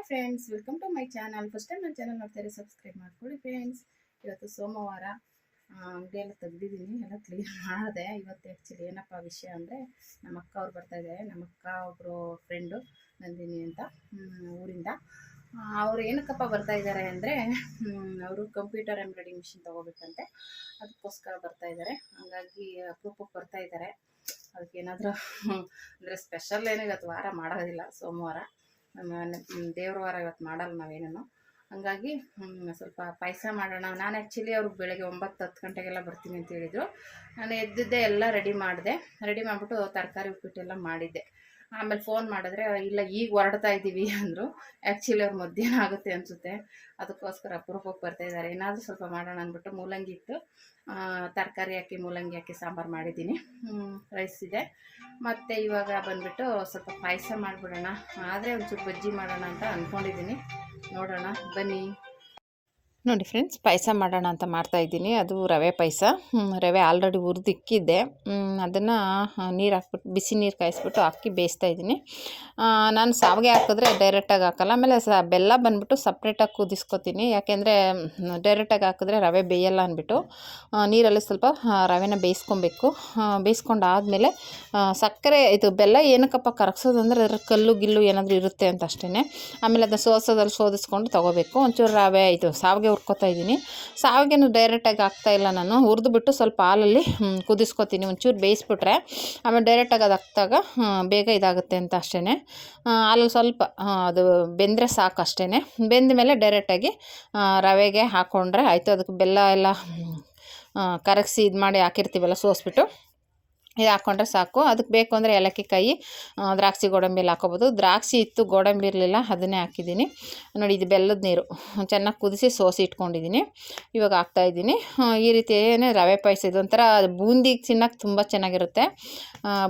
Hi friends welcome to my channel first time ನನ್ನ channel ನೋಡ್ತಾರೆ subscribe ಮಾಡ್ಕೊಳ್ಳಿ friends ಇವತ್ತು ಸೋಮವಾರ ಅಂಗಡಿಯೆಲ್ಲ ತೆಗ್ದಿದ್ದೀನಿ, ಎಲ್ಲ ಕ್ಲೀನ್ ಮಾಡಿದೆ. ಇವತ್ತು ಆ್ಯಕ್ಚುಲಿ ಏನಪ್ಪ ವಿಷಯ ಅಂದರೆ ನಮ್ಮ ಅಕ್ಕ ಅವ್ರು ಬರ್ತಾ ಇದ್ದಾರೆ. ನಮ್ಮ ಅಕ್ಕ ಒಬ್ಬರು ಫ್ರೆಂಡು ನಂದಿನಿ ಅಂತ ಊರಿಂದ. ಅವ್ರು ಏನಕ್ಕಪ್ಪ ಬರ್ತಾ ಇದ್ದಾರೆ ಅಂದರೆ ಅವರು ಕಂಪ್ಯೂಟರ್ ಎಂಬ್ರಾಯ್ಡಿಂಗ್ ಮಿಷಿನ್ ತೊಗೋಬೇಕಂತೆ. ಅದಕ್ಕೋಸ್ಕರ ಬರ್ತಾ ಇದ್ದಾರೆ. ಹಾಗಾಗಿ ಅಪರೂಪಕ್ಕೆ ಬರ್ತಾ ಇದ್ದಾರೆ. ಅದಕ್ಕೆ ಏನಾದರೂ, ಅಂದರೆ ಸ್ಪೆಷಲ್ ಏನಿಲ್ಲ ವಾರ ಮಾಡೋದಿಲ್ಲ ಸೋಮವಾರ. ದೇವ್ರ ವಾರ ಇವತ್ತು ಮಾಡಲ್ಲ ನಾವೇನೇನು ಹಂಗಾಗಿ ಸ್ವಲ್ಪ ಪಾಯಸ ಮಾಡೋಣ. ನಾನು ಆ್ಯಕ್ಚುಲಿ ಅವ್ರಿಗೆ ಬೆಳಗ್ಗೆ ಒಂಬತ್ತು ಹತ್ತು ಗಂಟೆಗೆಲ್ಲ ಬರ್ತೀನಿ ಅಂತ ಹೇಳಿದರು. ನಾನು ಎದ್ದಿದ್ದೆ ಎಲ್ಲ ರೆಡಿ ಮಾಡಿದೆ. ರೆಡಿ ಮಾಡಿಬಿಟ್ಟು ತರಕಾರಿ ಉಪ್ಪಿಟ್ಟೆಲ್ಲ ಮಾಡಿದ್ದೆ. ಆಮೇಲೆ ಫೋನ್ ಮಾಡಿದ್ರೆ, ಇಲ್ಲ, ಈಗ ಹೊರಡ್ತಾ ಇದ್ದೀವಿ ಅಂದರು. ಆ್ಯಕ್ಚುಲಿ ಅವ್ರು ಮಧ್ಯಾಹ್ನ ಆಗುತ್ತೆ ಅನಿಸುತ್ತೆ. ಅದಕ್ಕೋಸ್ಕರ ಅಪರೂಪಕ್ಕೆ ಬರ್ತಾ ಇದ್ದಾರೆ ಏನಾದರೂ ಸ್ವಲ್ಪ ಮಾಡೋಣ ಅಂದ್ಬಿಟ್ಟು ಮೂಲಂಗಿ ಇತ್ತು ತರಕಾರಿ ಹಾಕಿ, ಮೂಲಂಗಿ ಹಾಕಿ, ಸಾಂಬಾರು ಮಾಡಿದ್ದೀನಿ. ರೈಸ್ ಇದೆ. ಮತ್ತು ಇವಾಗ ಬಂದುಬಿಟ್ಟು ಸ್ವಲ್ಪ ಪಾಯಸ ಮಾಡಿಬಿಡೋಣ. ಆದರೆ ಒಂಚೂರು ಬಜ್ಜಿ ಮಾಡೋಣ ಅಂತ ಅಂದ್ಕೊಂಡಿದ್ದೀನಿ ನೋಡೋಣ. ಬನ್ನಿ. ನೋಡಿ ಫ್ರೆಂಡ್ಸ್ ಪಾಯಸ ಮಾಡೋಣ ಅಂತ ಮಾಡ್ತಾಯಿದ್ದೀನಿ ಅದು ರವೆ ಪಾಯಸ. ರವೆ ಆಲ್ರೆಡಿ ಹುರಿದಿಕ್ಕಿದ್ದೆ ಅದನ್ನು ನೀರು ಹಾಕ್ಬಿಟ್ಟು ಬಿಸಿ ನೀರು ಕಾಯಿಸ್ಬಿಟ್ಟು ಹಾಕಿ ಬೇಯಿಸ್ತಾ ಇದ್ದೀನಿ. ನಾನು ಸಾವಿಗೆ ಹಾಕಿದ್ರೆ ಡೈರೆಕ್ಟಾಗಿ ಹಾಕಲ್ಲ. ಆಮೇಲೆ ಸ, ಬೆಲ್ಲ ಬಂದುಬಿಟ್ಟು ಸಪ್ರೇಟಾಗಿ ಕುದಿಸ್ಕೊತೀನಿ. ಯಾಕೆಂದರೆ ಡೈರೆಕ್ಟಾಗಿ ಹಾಕಿದ್ರೆ ರವೆ ಬೇಯಲ್ಲ ಅಂದ್ಬಿಟ್ಟು ನೀರಲ್ಲಿ ಸ್ವಲ್ಪ ರವೆನ ಬೇಯಿಸ್ಕೊಬೇಕು. ಬೇಯಿಸ್ಕೊಂಡಾದಮೇಲೆ ಸಕ್ಕರೆ, ಇದು ಬೆಲ್ಲ ಏನಕ್ಕಪ್ಪ ಕರಗ್ಸೋದು ಅಂದರೆ ಅದ್ರ ಕಲ್ಲು ಗಿಲ್ಲು ಏನಾದರೂ ಇರುತ್ತೆ ಅಂತ ಅಷ್ಟೇ ಆಮೇಲೆ ಅದನ್ನು ಸೋಸೋದಲ್ಲಿ ಶೋಧಿಸ್ಕೊಂಡು ತೊಗೋಬೇಕು. ಒಂಚೂರು ರವೆ, ಇದು, ಸಾವಿಗೆ ಹುರ್ಕೊತಾ ಇದ್ದೀನಿ. ಸಾವಿಗೆನು ಡೈರೆಕ್ಟಾಗಿ ಹಾಕ್ತಾ ಇಲ್ಲ ನಾನು. ಹುರಿದ್ಬಿಟ್ಟು ಸ್ವಲ್ಪ ಹಾಲಲ್ಲಿ ಕುದಿಸ್ಕೊತೀನಿ. ಒಂಚೂರು ಬೇಯಿಸ್ಬಿಟ್ರೆ ಆಮೇಲೆ ಡೈರೆಕ್ಟಾಗಿ ಅದು ಹಾಕ್ದಾಗ ಬೇಗ ಇದಾಗುತ್ತೆ ಅಂತ ಅಷ್ಟೇ ಹಾಲಲ್ಲಿ ಸ್ವಲ್ಪ ಅದು ಬೆಂದರೆ ಸಾಕು ಅಷ್ಟೇ ಬೆಂದ ಮೇಲೆ ಡೈರೆಕ್ಟಾಗಿ ರವೆಗೆ ಹಾಕ್ಕೊಂಡ್ರೆ ಆಯಿತು. ಅದಕ್ಕೆ ಬೆಲ್ಲ ಎಲ್ಲ ಕರಗಿಸಿ ಇದು ಮಾಡಿ ಹಾಕಿರ್ತೀವಲ್ಲ, ಸೋಸ್ಬಿಟ್ಟು. ಇದು ಹಾಕ್ಕೊಂಡ್ರೆ ಸಾಕು. ಅದಕ್ಕೆ ಬೇಕು ಅಂದರೆ ಏಲಕ್ಕಿ ಕಾಯಿ ದ್ರಾಕ್ಷಿ ಗೋಡಂಬಿಲಿ ಹಾಕೋಬೋದು ದ್ರಾಕ್ಷಿ ಇತ್ತು ಗೋಡಂಬಿ ಇರಲಿಲ್ಲ, ಅದನ್ನೇ ಹಾಕಿದ್ದೀನಿ. ನೋಡಿ, ಇದು ಬೆಲ್ಲದ ನೀರು. ಚೆನ್ನಾಗಿ ಕುದಿಸಿ ಸೋಸಿ ಇಟ್ಕೊಂಡಿದ್ದೀನಿ. ಇವಾಗ ಹಾಕ್ತಾಯಿದ್ದೀನಿ ಈ ರೀತಿ ಏನೇ ರವೆ ಪಾಯಸ ಇದು ಒಂಥರ ಬೂಂದಿಗೆ ತಿನ್ನೋಕೆ ತುಂಬ ಚೆನ್ನಾಗಿರುತ್ತೆ.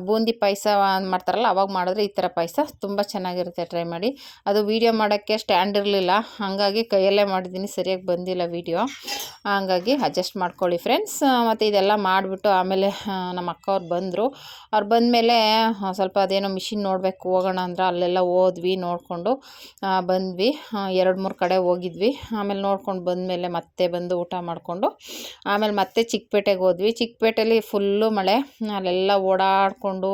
ಬೂಂದಿ ಪಾಯಸ ಮಾಡ್ತಾರಲ್ಲ, ಅವಾಗ ಮಾಡಿದ್ರೆ ಈ ಥರ ಪಾಯಸ ತುಂಬ ಚೆನ್ನಾಗಿರುತ್ತೆ. ಟ್ರೈ ಮಾಡಿ. ಅದು ವೀಡಿಯೋ ಮಾಡೋಕ್ಕೆ ಸ್ಟ್ಯಾಂಡ್ ಇರಲಿಲ್ಲ. ಹಾಗಾಗಿ ಕೈಯಲ್ಲೇ ಮಾಡಿದ್ದೀನಿ. ಸರಿಯಾಗಿ ಬಂದಿಲ್ಲ ವೀಡಿಯೋ ಹಂಗಾಗಿ ಅಡ್ಜಸ್ಟ್ ಮಾಡ್ಕೊಳ್ಳಿ ಫ್ರೆಂಡ್ಸ್ ಮತ್ತು ಇದೆಲ್ಲ ಮಾಡಿಬಿಟ್ಟು ಆಮೇಲೆ ನಮ್ಮ ಅಕ್ಕ ಅವ್ರು ಬಂದರು. ಅವ್ರು ಬಂದಮೇಲೆ ಸ್ವಲ್ಪ ಅದೇನೋ ಮಿಷಿನ್ ನೋಡಬೇಕು, ಹೋಗೋಣ ಅಂದ್ರೆ ಅಲ್ಲೆಲ್ಲ ಹೋದ್ವಿ, ನೋಡಿಕೊಂಡು ಬಂದ್ವಿ. ಎರಡು ಮೂರು ಕಡೆ ಹೋಗಿದ್ವಿ. ಆಮೇಲೆ ನೋಡ್ಕೊಂಡು ಬಂದಮೇಲೆ ಮತ್ತೆ ಬಂದು ಊಟ ಮಾಡಿಕೊಂಡು, ಆಮೇಲೆ ಮತ್ತೆ ಚಿಕ್ಕಪೇಟೆಗೆ ಹೋದ್ವಿ. ಚಿಕ್ಕಪೇಟೆಲಿ ಫುಲ್ಲು ಮಳೆ, ಅಲ್ಲೆಲ್ಲ ಓಡಾಡಿಕೊಂಡು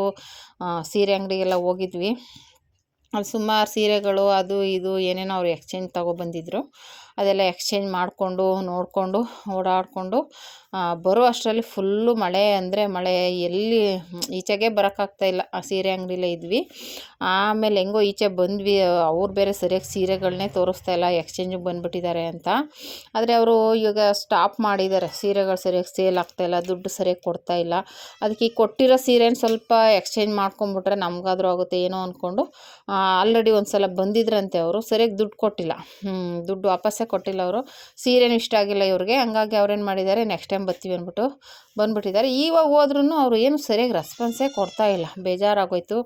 ಸೀರೆ ಅಂಗಡಿಗೆಲ್ಲ ಹೋಗಿದ್ವಿ. ಅಲ್ಲಿ ಸುಮಾರು ಸೀರೆಗಳು, ಅದು ಇದು, ಏನೇನೋ ಅವ್ರು ಎಕ್ಸ್ಚೇಂಜ್ ತೊಗೊಬಂದಿದ್ರು. ಅದೆಲ್ಲ ಎಕ್ಸ್ಚೇಂಜ್ ಮಾಡಿಕೊಂಡು, ನೋಡಿಕೊಂಡು, ಓಡಾಡಿಕೊಂಡು ಬರೋ ಅಷ್ಟರಲ್ಲಿ ಫುಲ್ಲು ಮಳೆ ಅಂದರೆ ಮಳೆ ಎಲ್ಲಿ, ಈಚೆಗೆ ಬರೋಕ್ಕಾಗ್ತಾಯಿಲ್ಲ ಆ ಸೀರೆ ಅಂಗಡಿಲೇ ಇದ್ವಿ. ಆಮೇಲೆ ಹೆಂಗೋ ಈಚೆ ಬಂದ್ವಿ. ಅವ್ರು ಬೇರೆ ಸರಿಯಾಗಿ ಸೀರೆಗಳನ್ನೇ ತೋರಿಸ್ತಾ ಇಲ್ಲ ಎಕ್ಸ್ಚೇಂಜಿಗೆ ಬಂದುಬಿಟ್ಟಿದ್ದಾರೆ ಅಂತ. ಆದರೆ ಅವರು ಇವಾಗ ಸ್ಟಾಪ್ ಮಾಡಿದ್ದಾರೆ. ಸೀರೆಗಳು ಸರಿಯಾಗಿ ಸೇಲ್ ಆಗ್ತಾಯಿಲ್ಲ ದುಡ್ಡು ಸರಿಯಾಗಿ ಕೊಡ್ತಾ ಇಲ್ಲ. ಅದಕ್ಕೆ ಈ ಕೊಟ್ಟಿರೋ ಸೀರೆನ ಸ್ವಲ್ಪ ಎಕ್ಸ್ಚೇಂಜ್ ಮಾಡ್ಕೊಂಬಿಟ್ರೆ ನಮಗಾದ್ರೂ ಆಗುತ್ತೆ ಏನೋ ಅಂದ್ಕೊಂಡು ಆಲ್ರೆಡಿ ಒಂದು ಸಲ ಬಂದಿದ್ರಂತೆ ಅವರು. ಸರಿಯಾಗಿ ದುಡ್ಡು ಕೊಟ್ಟಿಲ್ಲ. ದುಡ್ಡು ವಾಪಸ್ಸೇ ಕೊಟ್ಟಿಲ್ಲ ಅವರು. ಸೀರೆನೂ ಇಷ್ಟ ಆಗಿಲ್ಲ ಇವ್ರಿಗೆ. ಹಂಗಾಗಿ ಅವ್ರೇನು ಮಾಡಿದ್ದಾರೆ ನೆಕ್ಸ್ಟ್ ಟೈಮ್ ಬರ್ತೀವಿ ಅಂದ್ಬಿಟ್ಟು ಬಂದುಬಿಟ್ಟಿದ್ದಾರೆ. ಇವಾಗ ಹೋದ್ರೂ ಅವರು ಏನು ಸರಿಯಾಗಿ ರೆಸ್ಪಾನ್ಸೇ ಕೊಡ್ತಾ ಇಲ್ಲ. ಬೇಜಾರಾಗೋಯ್ತು.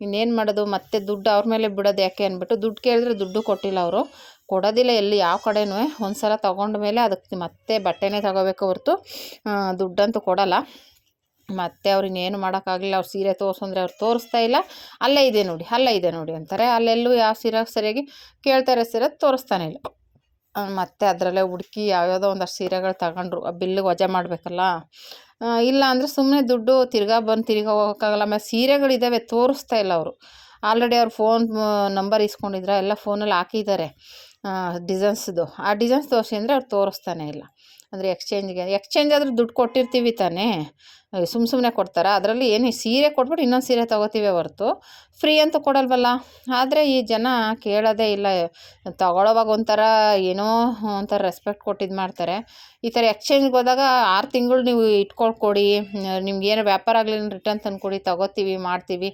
ಇನ್ನೇನು ಮಾಡೋದು? ಮತ್ತೆ ದುಡ್ಡು ಅವ್ರ ಮೇಲೆ ಬಿಡೋದು ಯಾಕೆ ಅಂದ್ಬಿಟ್ಟು ದುಡ್ಡು ಕೇಳಿದ್ರೆ ದುಡ್ಡು ಕೊಟ್ಟಿಲ್ಲ ಅವರು. ಕೊಡೋದಿಲ್ಲ ಎಲ್ಲಿ, ಯಾವ ಕಡೆನೂ. ಒಂದು ಸಲ ತೊಗೊಂಡ ಮೇಲೆ ಅದಕ್ಕೆ ಮತ್ತೆ ಬಟ್ಟೆನೇ ತಗೋಬೇಕು ಹೊರತು. ದುಡ್ಡಂತೂ ಕೊಡಲ್ಲ. ಮತ್ತೆ ಅವ್ರು ಇನ್ನೇನು ಮಾಡೋಕ್ಕಾಗಲಿಲ್ಲ. ಅವ್ರು ಸೀರೆ ತೋರಿಸಂದ್ರೆ ಅವ್ರು ತೋರಿಸ್ತಾ ಇಲ್ಲ. ಅಲ್ಲೇ ಇದೆ ನೋಡಿ, ಅಲ್ಲೇ ಇದೆ ನೋಡಿ ಅಂತಾರೆ. ಅಲ್ಲೆಲ್ಲೂ ಯಾವ ಸೀರೆ ಸರಿಯಾಗಿ ಕೇಳ್ತಾರೆ ಸೀರೆ ತೋರಿಸ್ತಾನೆ ಇಲ್ಲ. ಮತ್ತೆ ಅದರಲ್ಲೇ ಹುಡುಕಿ ಯಾವ್ಯಾವುದೋ ಒಂದಷ್ಟು ಸೀರೆಗಳು ತಗೊಂಡ್ರು, ಆ ಬಿಲ್ಲಿಗೆ ವಜಾ ಮಾಡಬೇಕಲ್ಲ. ಇಲ್ಲ ಅಂದರೆ ಸುಮ್ಮನೆ ದುಡ್ಡು ತಿರ್ಗಾ ಬಂದು ತಿರ್ಗಾ ಹೋಗೋಕ್ಕಾಗಲ್ಲ. ಆಮೇಲೆ ಸೀರೆಗಳಿದ್ದಾವೆ ತೋರಿಸ್ತಾ ಇಲ್ಲ ಅವರು. ಆಲ್ರೆಡಿ ಅವ್ರು ಫೋನ್ ನಂಬರ್ ಇಸ್ಕೊಂಡಿದ್ರೆ, ಎಲ್ಲ ಫೋನಲ್ಲಿ ಹಾಕಿದ್ದಾರೆ ಡಿಸೈನ್ಸ್ದು. ಆ ಡಿಸೈನ್ಸ್ ತೋರಿಸಿ ಅಂದರೆ ಅವ್ರು ತೋರಿಸ್ತಾನೆ ಇಲ್ಲ. ಅಂದರೆ ಎಕ್ಸ್ಚೇಂಜ್ಗೆ ಎಕ್ಸ್ಚೇಂಜ್ ಆದರೂ ದುಡ್ಡು ಕೊಟ್ಟಿರ್ತೀವಿ ತಾನೇ. ಸುಮ್ಮ ಸುಮ್ಮನೆ ಕೊಡ್ತಾರೆ? ಅದರಲ್ಲಿ ಏನು ಸೀರೆ ಕೊಟ್ಬಿಟ್ಟು ಇನ್ನೊಂದು ಸೀರೆ ತೊಗೋತೀವಿ ಹೊರತು. ಫ್ರೀ ಅಂತ ಕೊಡಲ್ವಲ್ಲ? ಆದರೆ ಈ ಜನ ಕೇಳೋದೇ ಇಲ್ಲ. ತಗೊಳ್ಳೋವಾಗ ಒಂಥರ ಏನೋ ಒಂಥರ ರೆಸ್ಪೆಕ್ಟ್ ಕೊಟ್ಟಿದ್ದು ಮಾಡ್ತಾರೆ. ಈ ಥರ ಎಕ್ಸ್ಚೇಂಜ್ಗೆ ಹೋದಾಗ ಆರು ತಿಂಗಳು ನೀವು ಇಟ್ಕೊಂಡು ಕೊಡಿ ನಿಮ್ಗೆ ಏನು ವ್ಯಾಪಾರ ಆಗಲಿಲ್ಲ ರಿಟರ್ನ್ ತಂದುಕೊಡಿ. ತೊಗೋತೀವಿ, ಮಾಡ್ತೀವಿ.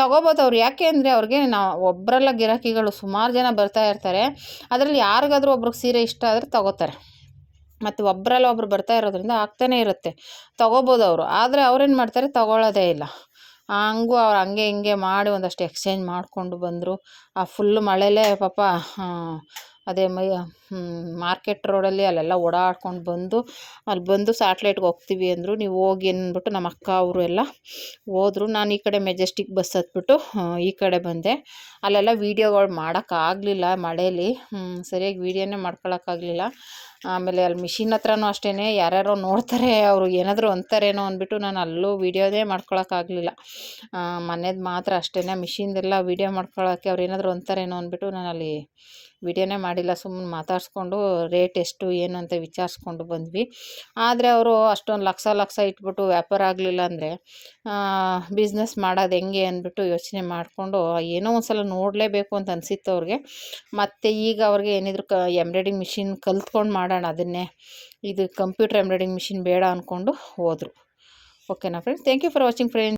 ತೊಗೋಬೋದು ಅವ್ರು. ಯಾಕೆ ಅಂದರೆ ಅವ್ರಿಗೆ ನಾವು ಒಬ್ಬರಲ್ಲ ಗಿರಾಕಿಗಳು ಸುಮಾರು ಜನ ಬರ್ತಾ ಇರ್ತಾರೆ. ಅದರಲ್ಲಿ ಯಾರಿಗಾದ್ರೂ ಒಬ್ರಿಗೆ ಸೀರೆ ಇಷ್ಟ ಆದರೆ ತೊಗೋತಾರೆ. ಮತ್ತು ಒಬ್ಬರಲ್ಲ ಒಬ್ರು ಬರ್ತಾ ಇರೋದ್ರಿಂದ ಆಗ್ತಾನೇ ಇರುತ್ತೆ. ತೊಗೋಬೋದು ಅವರು. ಆದರೆ ಅವ್ರೇನು ಮಾಡ್ತಾರೆ? ತೊಗೊಳ್ಳೋದೇ ಇಲ್ಲ. ಹಂಗೂ ಅವ್ರು ಹಂಗೆ ಹಿಂಗೆ ಮಾಡಿ ಒಂದಷ್ಟು ಎಕ್ಸ್ಚೇಂಜ್ ಮಾಡಿಕೊಂಡು ಬಂದರು. ಆ ಫುಲ್ಲು ಮಳೆಲೇ ಪಾಪ ಅದೇ ಮೈ ಮಾರ್ಕೆಟ್ ರೋಡಲ್ಲಿ ಅಲ್ಲೆಲ್ಲ ಓಡಾಡ್ಕೊಂಡು ಬಂದು, ಅಲ್ಲಿ ಬಂದು ಸ್ಯಾಟ್ಲೈಟ್ಗೆ ಹೋಗ್ತೀವಿ ಅಂದರು, ನೀವು ಹೋಗಿ ಅಂದ್ಬಿಟ್ಟು ನಮ್ಮ ಅಕ್ಕ ಅವರು ಎಲ್ಲ ಹೋದ್ರು. ನಾನು ಈ ಕಡೆ ಮೆಜೆಸ್ಟಿಕ್ ಬಸ್ ಹತ್ಬಿಟ್ಟು ಈ ಕಡೆ ಬಂದೆ. ಅಲ್ಲೆಲ್ಲ ವೀಡಿಯೋಗಳು ಮಾಡೋಕ್ಕಾಗಲಿಲ್ಲ ಮಳೇಲಿ ಸರಿಯಾಗಿ ವೀಡಿಯೋನೇ ಮಾಡ್ಕೊಳಕ್ಕಾಗಲಿಲ್ಲ ಆಮೇಲೆ ಅಲ್ಲಿ ಮಿಷಿನ್ ಹತ್ರನೂ ಅಷ್ಟೇ ಯಾರ್ಯಾರೋ ನೋಡ್ತಾರೆ, ಅವರು ಏನಾದರೂ ಅಂತಾರೇನೋ ಅಂದ್ಬಿಟ್ಟು ನಾನು ಅಲ್ಲೂ ವೀಡಿಯೋದೇ ಮಾಡ್ಕೊಳಕ್ಕಾಗಲಿಲ್ಲ ಮನೇದು ಮಾತ್ರ ಅಷ್ಟೇ ಮಿಷಿನ್ದೆಲ್ಲ ವೀಡಿಯೋ ಮಾಡ್ಕೊಳಕ್ಕೆ ಅವ್ರು ಏನಾದರೂ ಅಂತಾರೇನೋ ಅಂದ್ಬಿಟ್ಟು ನಾನು ಅಲ್ಲಿ ವೀಡಿಯೋನೇ ಮಾಡಿಲ್ಲ ಸುಮ್ಮನೆ ಮಾತಾಡಿಸ್ಕೊಂಡು ರೇಟ್ ಎಷ್ಟು, ಏನು ಅಂತ ವಿಚಾರಿಸ್ಕೊಂಡು ಬಂದ್ವಿ. ಆದರೆ ಅವರು ಅಷ್ಟೊಂದು ಲಕ್ಷ ಲಕ್ಷ ಇಟ್ಬಿಟ್ಟು ವ್ಯಾಪಾರ ಆಗಲಿಲ್ಲ ಅಂದರೆ ಬಿಸ್ನೆಸ್ ಮಾಡೋದು ಹೆಂಗೆ ಅಂದ್ಬಿಟ್ಟು ಯೋಚನೆ ಮಾಡಿಕೊಂಡು, ಏನೋ ಒಂದು ಸಲ ನೋಡಲೇಬೇಕು ಅಂತ ಅನಿಸಿತ್ತು ಅವ್ರಿಗೆ. ಮತ್ತು ಈಗ ಅವ್ರಿಗೆ ಏನಿದ್ರು ಕ ಎಂಬ್ರಾಯ್ಡಿಂಗ್ ಮಿಷಿನ್ ಕಲ್ತ್ಕೊಂಡು ಮಾಡೋಣ, ಅದನ್ನೇ. ಇದು ಕಂಪ್ಯೂಟರ್ ಎಂಬ್ರಾಯ್ಡಿಂಗ್ ಮಿಷಿನ್ ಬೇಡ ಅಂದ್ಕೊಂಡು ಹೋದರು. ಓಕೆನಾ friends thank you for watching friends